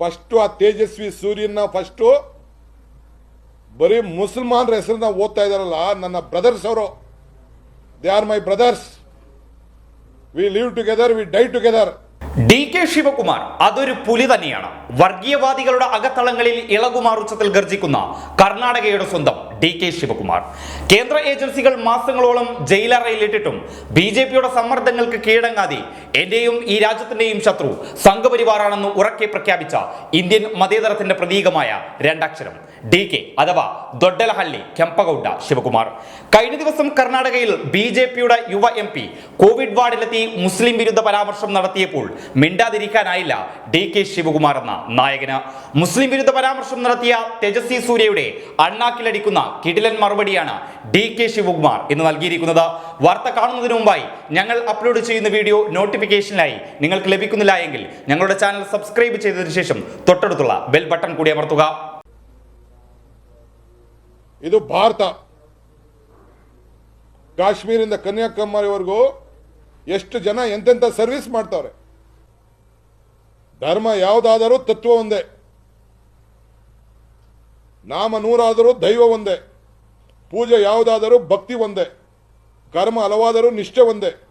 First ಆ ತೇಜಸ್ವಿ ಸೂರ್ಯನ first ಬರೀ ಮುಸಲ್ಮಾನರ ಹೆಸರನ್ನ ಓದ್ತಾ ಇದಾರಲ್ಲ ನನ್ನ ಬ್ರದರ್ಸ್ ಅವರು they are my brothers we live together we die together D K Shivakumar അതൊരു പുലി തന്നെയാണ് വർഗീയവാദികളുടെ അകത്തളങ്ങളിൽ ഇളകുമാർ ഉച്ചത്തിൽ ഗർജിക്കുന്ന കർണാടകയുടെ സ്വന്തം ഡി കെ ശിവകുമാർ. കേന്ദ്ര ഏജൻസികൾ മാസങ്ങളോളം ജയിലറയിലിട്ടിട്ടും ബി ജെ പിയുടെ സമ്മർദ്ദങ്ങൾക്ക് കീഴടങ്ങാതെ എന്റെയും ഈ രാജ്യത്തിന്റെയും ശത്രു സംഘപരിവാറാണെന്ന് ഉറക്കെ പ്രഖ്യാപിച്ച ഇന്ത്യൻ മതേതരത്തിന്റെ പ്രതീകമായ രണ്ടക്ഷരം. ഡി കെ അഥവാ ദൊഡ്ഡലഹള്ളി കെമ്പഗൌഡ ശിവകുമാർ. കഴിഞ്ഞ ദിവസം കർണാടകയിൽ ബി ജെ പിയുടെ യുവ എം പി കോവിഡ് വാർഡിലെത്തി മുസ്ലിം വിരുദ്ധ പരാമർശം നടത്തിയപ്പോൾ മിണ്ടാതിരിക്കാനായില്ല ഡി കെ ശിവകുമാർ എന്ന നായകന് മുസ്ലിം വിരുദ്ധ പരാമർശം നടത്തിയ തേജസ്വി സൂര്യയുടെ അണ്ണാക്കിലടിക്കുന്ന കിടിലൻ മറുപടിയാണ് ഡി കെ ശിവകുമാർ ഇന്ന് നൽകിയിരിക്കുന്നത് വാർത്ത കാണുന്നതിന് മുമ്പായി ഞങ്ങൾ അപ്ലോഡ് ചെയ്യുന്ന വീഡിയോ നോട്ടിഫിക്കേഷനായി നിങ്ങൾക്ക് ലഭിക്കുന്നില്ല എങ്കിൽ ഞങ്ങളുടെ ചാനൽ സബ്സ്ക്രൈബ് ചെയ്തതിനു ശേഷം തൊട്ടടുത്തുള്ള ബെൽ ബട്ടൺ കൂടി അമർത്തുക ಇದು ಭಾರತ ಕಾಶ್ಮೀರಿಂದ ಕನ್ಯಾಕುಮಾರಿವರೆಗೂ ಎಷ್ಟು ಜನ ಎಂತೆಂಥ ಸರ್ವಿಸ್ ಮಾಡ್ತಾವ್ರೆ ಧರ್ಮ ಯಾವುದಾದರೂ ತತ್ವ ಒಂದೇ. ನಾಮ ನೂರಾದರೂ ದೈವ ಒಂದೇ. ಪೂಜೆ ಯಾವುದಾದರೂ ಭಕ್ತಿ ಒಂದೇ. ಕರ್ಮ ಹಲವಾದರೂ ನಿಷ್ಠೆ ಒಂದೇ.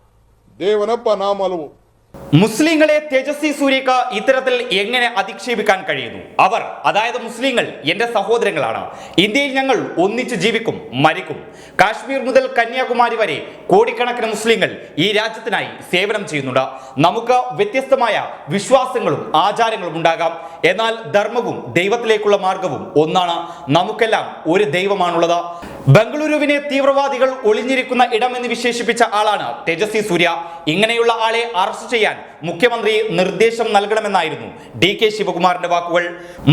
ದೇವನಪ್ಪ ನಾಮ ಹಲವು മുസ്ലിങ്ങളെ തേജസ്വി സൂര്യക്ക് ഇത്തരത്തിൽ എങ്ങനെ അധിക്ഷേപിക്കാൻ കഴിയുന്നു? അവർ അതായത് മുസ്ലിങ്ങൾ എന്റെ സഹോദരങ്ങളാണ്. ഇന്ത്യയിൽ ഞങ്ങൾ ഒന്നിച്ച് ജീവിക്കും മരിക്കും. കാശ്മീർ മുതൽ കന്യാകുമാരി വരെ കോടിക്കണക്കിന് മുസ്ലിങ്ങൾ ഈ രാജ്യത്തിനായി സേവനം ചെയ്യുന്നുണ്ട്. നമുക്ക് വ്യത്യസ്തമായ വിശ്വാസങ്ങളും ആചാരങ്ങളും ഉണ്ടാകാം. എന്നാൽ ധർമ്മവും ദൈവത്തിലേക്കുള്ള മാർഗവും ഒന്നാണ്. നമുക്കെല്ലാം ഒരു ദൈവമാണുള്ളത്. ബംഗളൂരുവിനെ തീവ്രവാദികൾ ഒളിഞ്ഞിരിക്കുന്ന ഇടമെന്ന് വിശേഷിപ്പിച്ച ആളാണ് തേജസ്വി സൂര്യ. ഇങ്ങനെയുള്ള ആളെ അറസ്റ്റ് ചെയ്യാൻ മുഖ്യമന്ത്രി നിർദ്ദേശം നൽകണമെന്നായിരുന്നു ഡി കെ ശിവകുമാറിന്റെ വാക്കുകൾ.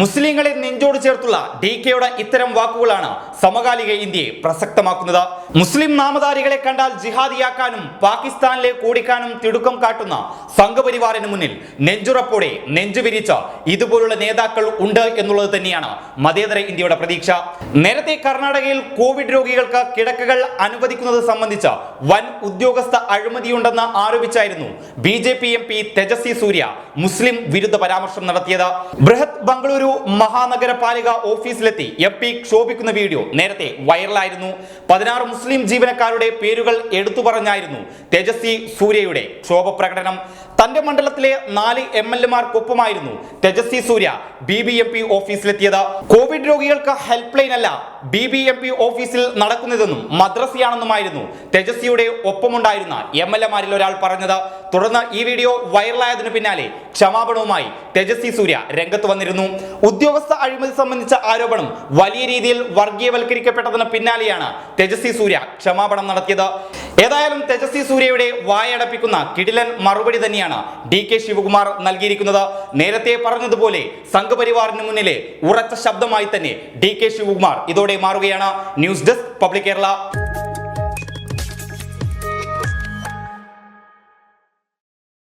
മുസ്ലിങ്ങളെ നെഞ്ചോട് ചേർത്തുള്ള ഡി കെയുടെ ഇത്തരം വാക്കുകളാണ് സമകാലിക ഇന്ത്യയെ പ്രസക്തമാക്കുന്നത്. മുസ്ലിം നാമധാരികളെ കണ്ടാൽ ജിഹാദിയാക്കാനും പാകിസ്ഥാനിലേക്ക് ഓടിക്കാനും തിടുക്കം കാട്ടുന്ന സംഘപരിവാറിന് മുന്നിൽ നെഞ്ചുറപ്പോടെ നെഞ്ചുവിരിച്ച ഇതുപോലുള്ള നേതാക്കൾ ഉണ്ട് എന്നുള്ളത് തന്നെയാണ് മതേതര ഇന്ത്യയുടെ പ്രതീക്ഷ. നേരത്തെ കർണാടകയിൽ കോവിഡ് രോഗികൾക്ക് കിടക്കകൾ അനുവദിക്കുന്നത് സംബന്ധിച്ച വൻ ഉദ്യോഗസ്ഥ അഴിമതിയുണ്ടെന്ന് ആരോപിച്ചായിരുന്നു B J P M P Surya മുസ്ലിം വിരുദ്ധ പരാമർശം നടത്തിയത്. ബൃഹത് ബംഗളൂരു മഹാനഗരപാലിക ഓഫീസിലെത്തി എം പി ക്ഷോഭിക്കുന്ന വീഡിയോ നേരത്തെ വൈറലായിരുന്നു. പതിനാറ് മുസ്ലിം ജീവനക്കാരുടെ പേരുകൾ എടുത്തു പറഞ്ഞായിരുന്നു. തേജസ്വി സൂര്യയുടെ ക്ഷോഭ പ്രകടനം തന്റെ മണ്ഡലത്തിലെ നാല് M L എമാർക്കൊപ്പമായിരുന്നു Tejasvi Surya B B M P ഓഫീസിലെത്തിയത്. Covid രോഗികൾക്ക് ഹെൽപ്പ് ലൈൻ അല്ല ബി ബി എം പി ഓഫീസിൽ നടക്കുന്നതെന്നും മദ്രസയാണെന്നുമായിരുന്നു തേജസ്വിയുടെ ഒപ്പമുണ്ടായിരുന്ന എം എൽ എമാരിൽ ഒരാൾ പറഞ്ഞത്. തുടർന്ന് ഈ വീഡിയോ വൈറലായതിനു പിന്നാലെ ക്ഷമാപണവുമായി തേജസ്വി സൂര്യ രംഗത്ത് വന്നിരുന്നു. ഉദ്യോഗസ്ഥ അഴിമതി സംബന്ധിച്ച ആരോപണം വലിയ രീതിയിൽ വർഗീയവൽക്കരിക്കപ്പെട്ടതിന് പിന്നാലെയാണ് തേജസ്വി സൂര്യ ക്ഷമാപണം നടത്തിയത്. ഏതായാലും തേജസ്വി സൂര്യയുടെ വായടപ്പിക്കുന്ന കിടിലൻ മറുപടി തന്നെയാണ് ഡി കെ ശിവകുമാർ നൽകിയിരിക്കുന്നത്. നേരത്തെ പറഞ്ഞതുപോലെ സംഘപരിവാറിന് മുന്നിലെ ഉറച്ച ശബ്ദമായി തന്നെ ഡി കെ ശിവകുമാർ ഇതോടെ മാറുകയാണ്. News desk public Kerala.